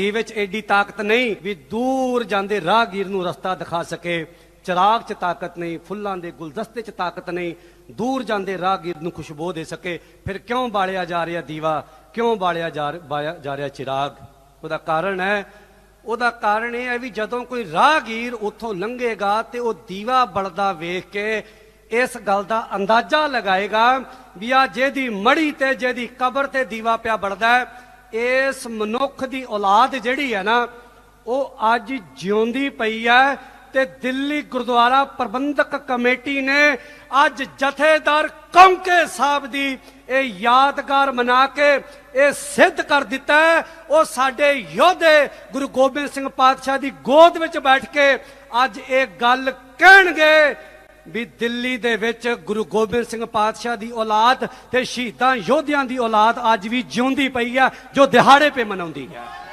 ਝੋਡੀ ਵਿੱਚ ਐਡੀ ਤਾਕਤ ਨਹੀਂ ਵੀ ਦੂਰ ਜਾਂਦੇ ਰਾਹਗੀਰ ਨੂੰ ਰਸਤਾ ਦਿਖਾ ਸਕੇ। ਚਿਰਾਗ 'ਚ ਤਾਕਤ ਨਹੀਂ ਫੁੱਲਾਂ ਦੇ ਗੁਲਦਸਤੇ 'ਚ ਤਾਕਤ ਨਹੀਂ ਦੂਰ ਜਾਂਦੇ ਰਾਹਗੀਰ ਨੂੰ ਖੁਸ਼ਬੂ ਦੇ ਸਕੇ। ਫਿਰ ਕਿਉਂ ਬਾਲਿਆ ਜਾ ਰਿਹਾ ਦੀਵਾ? ਕਿਉਂ ਬਾਲਿਆ ਜਾ ਬਾਲਿਆ ਜਾ ਰਿਹਾ ਚਿਰਾਗ? ਉਹਦਾ ਕਾਰਨ ਹੈ ਉਹਦਾ ਕਾਰਨ ਇਹ ਹੈ ਵੀ ਜਦੋਂ ਕੋਈ ਰਾਹਗੀਰ ਉੱਥੋਂ ਲੰਘੇਗਾ ਤੇ ਉਹ ਦੀਵਾ ਬਲਦਾ ਵੇਖ ਕੇ ਇਸ ਗੱਲ ਦਾ ਅੰਦਾਜ਼ਾ ਲਗਾਏਗਾ ਵੀ ਆ ਜਿਹਦੀ ਮੜੀ ਤੇ ਜਿਹਦੀ ਕਬਰ ਤੇ ਦੀਵਾ ਪਿਆ ਬਲਦਾ ਹੈ, ਇਸ ਮਨੁੱਖ ਦੀ ਔਲਾਦ ਜਿਹੜੀ ਹੈ ਨਾ, ਉਹ ਅੱਜ ਜਿਉਂਦੀ ਪਈ ਹੈ ਤੇ ਦਿੱਲੀ ਗੁਰਦੁਆਰਾ ਪ੍ਰਬੰਧਕ ਕਮੇਟੀ ਨੇ ਅੱਜ ਜਥੇਦਾਰ ਕੌਂਕੇ ਸਾਹਿਬ ਦੀ ਇਹ ਯਾਦਗਾਰ ਮਨਾ ਕੇ ਇਹ ਸਿੱਧ ਕਰ ਦਿੱਤਾ ਉਹ ਸਾਡੇ ਯੋਧੇ ਗੁਰੂ ਗੋਬਿੰਦ ਸਿੰਘ ਪਾਤਸ਼ਾਹ ਦੀ ਗੋਦ ਵਿੱਚ ਬੈਠ ਕੇ ਅੱਜ ਇਹ ਗੱਲ ਕਹਿਣਗੇ ਵੀ ਦਿੱਲੀ ਦੇ ਵਿੱਚ ਗੁਰੂ ਗੋਬਿੰਦ ਸਿੰਘ ਪਾਤਸ਼ਾਹ ਦੀ ਔਲਾਦ ਤੇ ਸ਼ਹੀਦਾਂ ਯੋਧਿਆਂ ਦੀ ਔਲਾਦ ਅੱਜ ਵੀ ਜਿਉਂਦੀ ਪਈ ਆ, ਜੋ ਦਿਹਾੜੇ 'ਤੇ ਮਨਾਉਂਦੀ ਹੈ